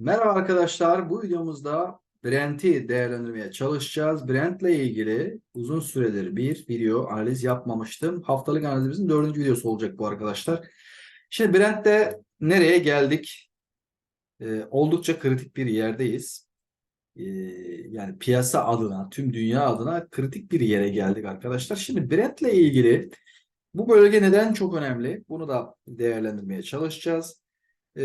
Merhaba arkadaşlar. Bu videomuzda Brent'i değerlendirmeye çalışacağız. Brent'le ilgili uzun süredir bir video analiz yapmamıştım. Haftalık analizimizin dördüncü videosu olacak bu arkadaşlar. Şimdi Brent'te nereye geldik? Ee, oldukça kritik bir yerdeyiz. Ee, yani piyasa adına, tüm dünya adına kritik bir yere geldik arkadaşlar. Şimdi Brent'le ilgili bu bölge neden çok önemli? Bunu da değerlendirmeye çalışacağız. Ee,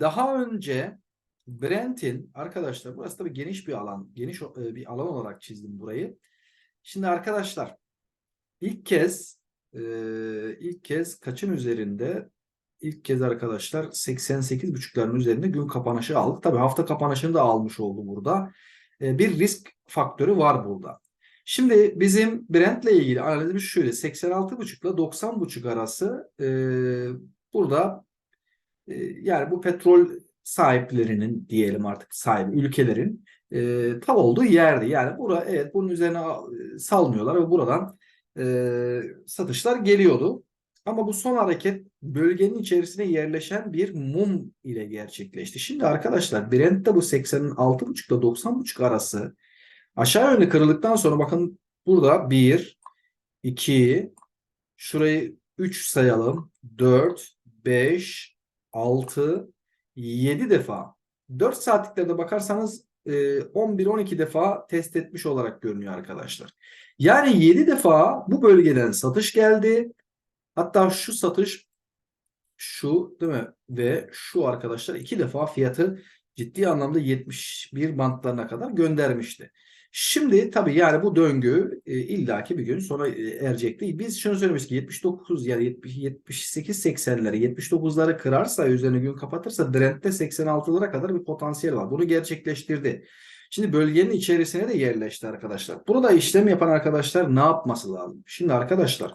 daha önce Brent'in arkadaşlar burası tabii geniş bir alan. Geniş e, bir alan olarak çizdim burayı. Şimdi arkadaşlar ilk kez e, ilk kez kaçın üzerinde ilk kez arkadaşlar 88.5'ların üzerinde gün kapanışı aldık. Tabii hafta kapanışını da almış oldu burada. E, bir risk faktörü var burada. Şimdi bizim Brent'le ilgili analizimiz şöyle 86.5 ile 90.5 arası burada yani bu petrol sahiplerinin diyelim artık sahibi ülkelerin e, tav olduğu yerdi. Yani bura evet bunun üzerine e, salmıyorlar ve buradan e, satışlar geliyordu. Ama bu son hareket bölgenin içerisine yerleşen bir mum ile gerçekleşti. Şimdi arkadaşlar Brent'te bu 86.5 ile 90.5 arası aşağı yönlü kırıldıktan sonra bakın burada 1 2 şurayı 3 sayalım 4 5 6 7 defa 4 saatliklerde bakarsanız 11-12 defa test etmiş olarak görünüyor arkadaşlar. Yani 7 defa bu bölgeden satış geldi. Hatta şu satış şu değil mi? Ve şu arkadaşlar iki defa fiyatı ciddi anlamda 71 bantlarına kadar göndermişti. Şimdi tabii yani bu döngü e, illaki bir gün sonra e, erecek değil. Biz şunu söylemiştik 79 yani 78 80'leri 79'ları kırarsa üzerine gün kapatırsa Brent'te 86'lara kadar bir potansiyel var. Bunu gerçekleştirdi. Şimdi bölgenin içerisine de yerleşti arkadaşlar. Burada işlem yapan arkadaşlar ne yapması lazım? Şimdi arkadaşlar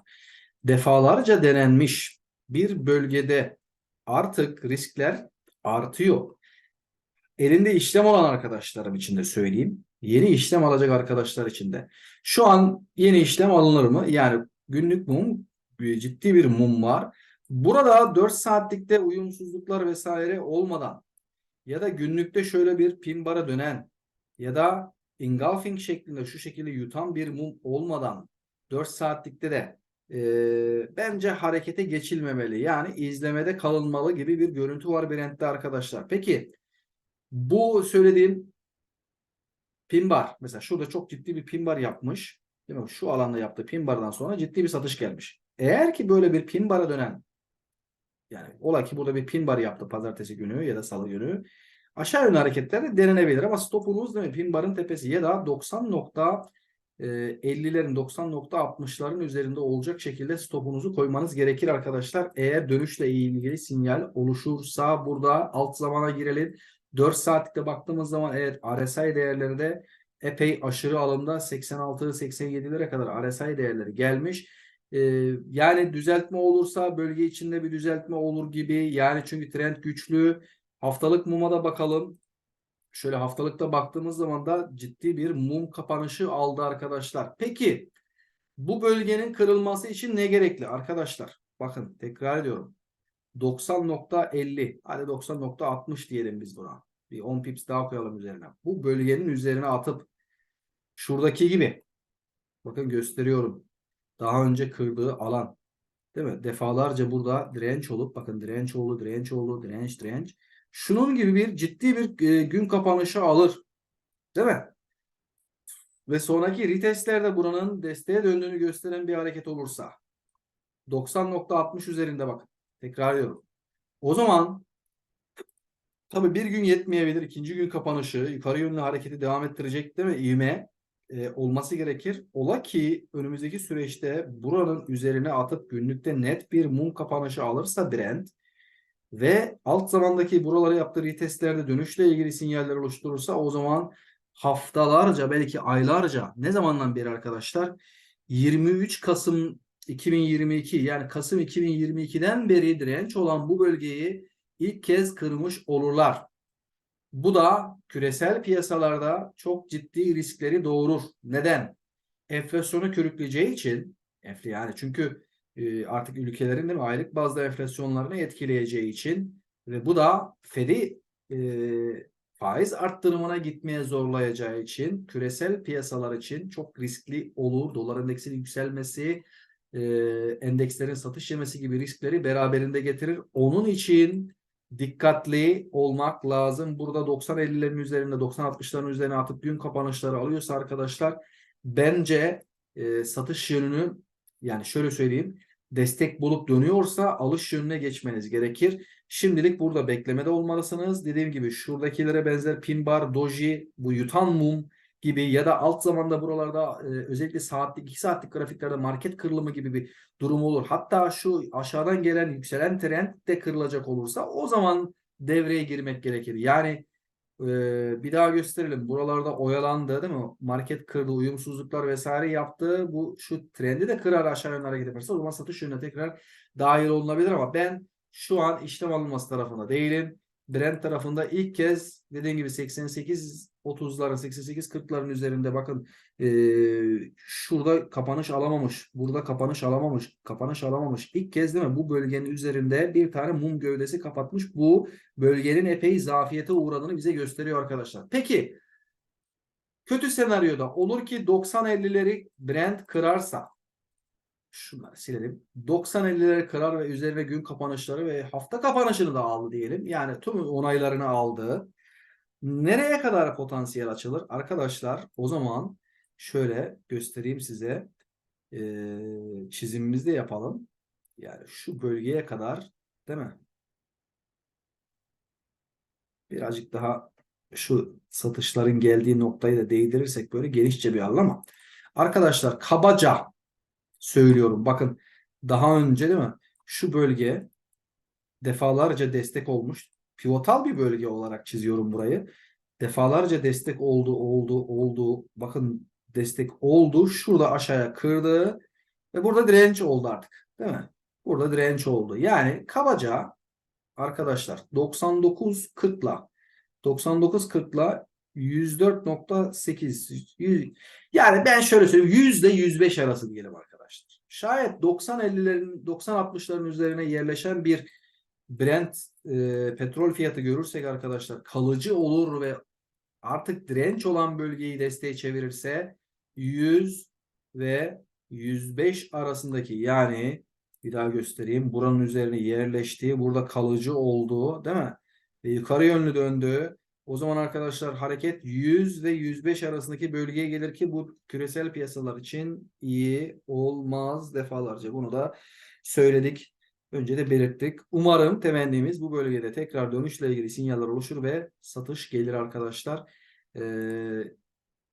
defalarca denenmiş bir bölgede artık riskler artıyor. Elinde işlem olan arkadaşlarım için de söyleyeyim. Yeni işlem alacak arkadaşlar için de. Şu an yeni işlem alınır mı? Yani günlük mum ciddi bir mum var. Burada 4 saatlikte uyumsuzluklar vesaire olmadan ya da günlükte şöyle bir pin bara dönen ya da engulfing şeklinde şu şekilde yutan bir mum olmadan 4 saatlikte de e, bence harekete geçilmemeli. Yani izlemede kalınmalı gibi bir görüntü var Brent'te arkadaşlar. Peki bu söylediğim pin bar mesela şurada çok ciddi bir pin bar yapmış. Değil mi? Şu alanda yaptığı pin bardan sonra ciddi bir satış gelmiş. Eğer ki böyle bir pin bara dönen yani ola ki burada bir pin bar yaptı pazartesi günü ya da salı günü aşağı yönlü hareketler de denenebilir ama stopunuz değil mi? Pin barın tepesi ya da 90 nokta 50'lerin 90.60'ların üzerinde olacak şekilde stopunuzu koymanız gerekir arkadaşlar. Eğer dönüşle ilgili sinyal oluşursa burada alt zamana girelim. 4 saatlikte baktığımız zaman evet RSI değerleri de epey aşırı alımda 86-87'lere kadar RSI değerleri gelmiş. Ee, yani düzeltme olursa bölge içinde bir düzeltme olur gibi. Yani çünkü trend güçlü. Haftalık muma da bakalım. Şöyle haftalıkta baktığımız zaman da ciddi bir mum kapanışı aldı arkadaşlar. Peki bu bölgenin kırılması için ne gerekli arkadaşlar? Bakın tekrar ediyorum. 90.50 hadi 90.60 diyelim biz buna. Bir 10 pips daha koyalım üzerine. Bu bölgenin üzerine atıp şuradaki gibi bakın gösteriyorum. Daha önce kırdığı alan değil mi? Defalarca burada direnç olup bakın direnç oldu, direnç oldu, direnç, direnç. Şunun gibi bir ciddi bir e, gün kapanışı alır. Değil mi? Ve sonraki retestlerde buranın desteğe döndüğünü gösteren bir hareket olursa 90.60 üzerinde bakın. Tekrar ediyorum. O zaman tabii bir gün yetmeyebilir. İkinci gün kapanışı yukarı yönlü hareketi devam ettirecek değil mi? İvme e, olması gerekir. Ola ki önümüzdeki süreçte buranın üzerine atıp günlükte net bir mum kapanışı alırsa Brent ve alt zamandaki buraları yaptığı retestlerde dönüşle ilgili sinyaller oluşturursa o zaman haftalarca belki aylarca ne zamandan beri arkadaşlar 23 Kasım 2022 yani Kasım 2022'den beri direnç olan bu bölgeyi ilk kez kırmış olurlar. Bu da küresel piyasalarda çok ciddi riskleri doğurur. Neden? Enflasyonu körükleyeceği için yani çünkü e, artık ülkelerin değil mi, aylık bazda enflasyonlarını etkileyeceği için ve bu da Fed'i e, faiz arttırımına gitmeye zorlayacağı için küresel piyasalar için çok riskli olur. Dolar endeksinin yükselmesi, e, endekslerin satış yemesi gibi riskleri beraberinde getirir. Onun için dikkatli olmak lazım. Burada 90-50'lerin üzerinde 90-60'ların üzerine atıp gün kapanışları alıyorsa arkadaşlar bence e, satış yönünü yani şöyle söyleyeyim destek bulup dönüyorsa alış yönüne geçmeniz gerekir. Şimdilik burada beklemede olmalısınız. Dediğim gibi şuradakilere benzer pin bar, doji, bu yutan mum gibi ya da alt zamanda buralarda e, özellikle saatlik 2 saatlik grafiklerde market kırılımı gibi bir durum olur. Hatta şu aşağıdan gelen yükselen trend de kırılacak olursa o zaman devreye girmek gerekir. Yani e, bir daha gösterelim. Buralarda oyalandı değil mi? Market kırdı, uyumsuzluklar vesaire yaptı. Bu şu trendi de kırar aşağı yönlere hareket o zaman satış yönüne tekrar dahil olunabilir ama ben şu an işlem alınması tarafında değilim. Brent tarafında ilk kez dediğim gibi 88 30'ların 88 40'ların üzerinde bakın eee, şurada kapanış alamamış. Burada kapanış alamamış. Kapanış alamamış. İlk kez değil mi? Bu bölgenin üzerinde bir tane mum gövdesi kapatmış. Bu bölgenin epey zafiyete uğradığını bize gösteriyor arkadaşlar. Peki kötü senaryoda olur ki 90-50'leri Brent kırarsa şunları silelim. 90-50'leri kırar ve üzerine gün kapanışları ve hafta kapanışını da aldı diyelim. Yani tüm onaylarını aldı. Nereye kadar potansiyel açılır? Arkadaşlar o zaman şöyle göstereyim size. Ee, çizimimizde yapalım. Yani şu bölgeye kadar değil mi? Birazcık daha şu satışların geldiği noktayı da değdirirsek böyle genişçe bir anlama. Arkadaşlar kabaca söylüyorum. Bakın daha önce değil mi? Şu bölge defalarca destek olmuş. Pivotal bir bölge olarak çiziyorum burayı. Defalarca destek oldu, oldu, oldu. Bakın destek oldu. Şurada aşağıya kırdı. Ve burada direnç oldu artık. Değil mi? Burada direnç oldu. Yani kabaca arkadaşlar 99.40 ile 99.40 ile 104.8 yani ben şöyle söyleyeyim yüzde 105 arası diyelim arkadaşlar. Şayet 90-50'lerin 90-60'ların üzerine yerleşen bir Brent e, petrol fiyatı görürsek arkadaşlar kalıcı olur ve artık direnç olan bölgeyi desteğe çevirirse 100 ve 105 arasındaki yani bir daha göstereyim. Buranın üzerine yerleştiği, burada kalıcı olduğu değil mi? Ve yukarı yönlü döndüğü. O zaman arkadaşlar hareket 100 ve 105 arasındaki bölgeye gelir ki bu küresel piyasalar için iyi olmaz defalarca. Bunu da söyledik. Önce de belirttik. Umarım temennimiz bu bölgede tekrar dönüşle ilgili sinyaller oluşur ve satış gelir arkadaşlar. Ee,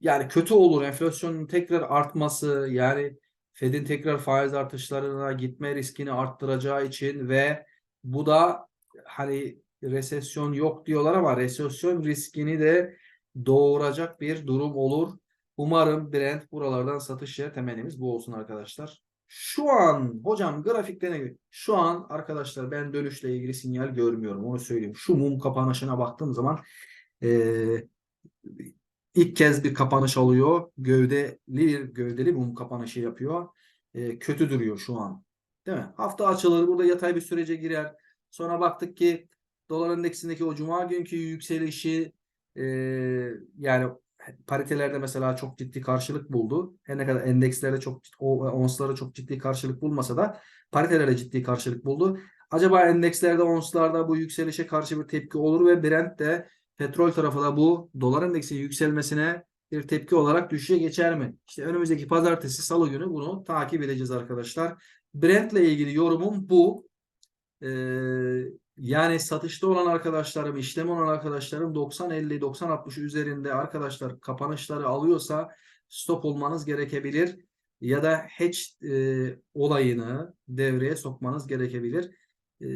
yani kötü olur enflasyonun tekrar artması yani Fed'in tekrar faiz artışlarına gitme riskini arttıracağı için ve bu da hani resesyon yok diyorlar ama resesyon riskini de doğuracak bir durum olur. Umarım Brent buralardan satış yer temennimiz bu olsun arkadaşlar. Şu an hocam grafiklerine göre şu an arkadaşlar ben dönüşle ilgili sinyal görmüyorum onu söyleyeyim. Şu mum kapanışına baktığım zaman eee ilk kez bir kapanış alıyor. Gövdeli gövdeli mum kapanışı yapıyor. Eee, kötü duruyor şu an. Değil mi? Hafta açılır burada yatay bir sürece girer. Sonra baktık ki dolar endeksindeki o cuma günkü yükselişi eee, yani paritelerde mesela çok ciddi karşılık buldu. Her ne kadar endekslerde çok o onslara çok ciddi karşılık bulmasa da paritelerde ciddi karşılık buldu. Acaba endekslerde onslarda bu yükselişe karşı bir tepki olur ve Brent de petrol tarafı da bu dolar endeksinin yükselmesine bir tepki olarak düşüşe geçer mi? İşte önümüzdeki pazartesi salı günü bunu takip edeceğiz arkadaşlar. Brent ile ilgili yorumum bu. Ee, yani satışta olan arkadaşlarım, işlem olan arkadaşlarım 90-50, 90-60 üzerinde arkadaşlar kapanışları alıyorsa stop olmanız gerekebilir. Ya da hedge e, olayını devreye sokmanız gerekebilir. E,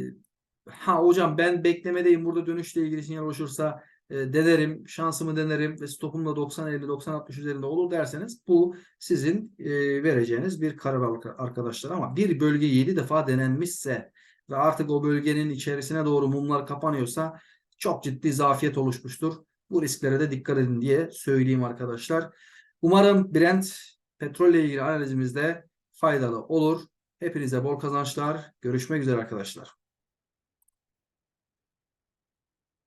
ha hocam ben beklemedeyim burada dönüşle ilgili sinyal oluşursa e, denerim, şansımı denerim ve stopum da 90-50, 90-60 üzerinde olur derseniz bu sizin e, vereceğiniz bir karar arkadaşlar. Ama bir bölge 7 defa denenmişse ve artık o bölgenin içerisine doğru mumlar kapanıyorsa çok ciddi zafiyet oluşmuştur. Bu risklere de dikkat edin diye söyleyeyim arkadaşlar. Umarım Brent petrolle ilgili analizimizde faydalı olur. Hepinize bol kazançlar. Görüşmek üzere arkadaşlar.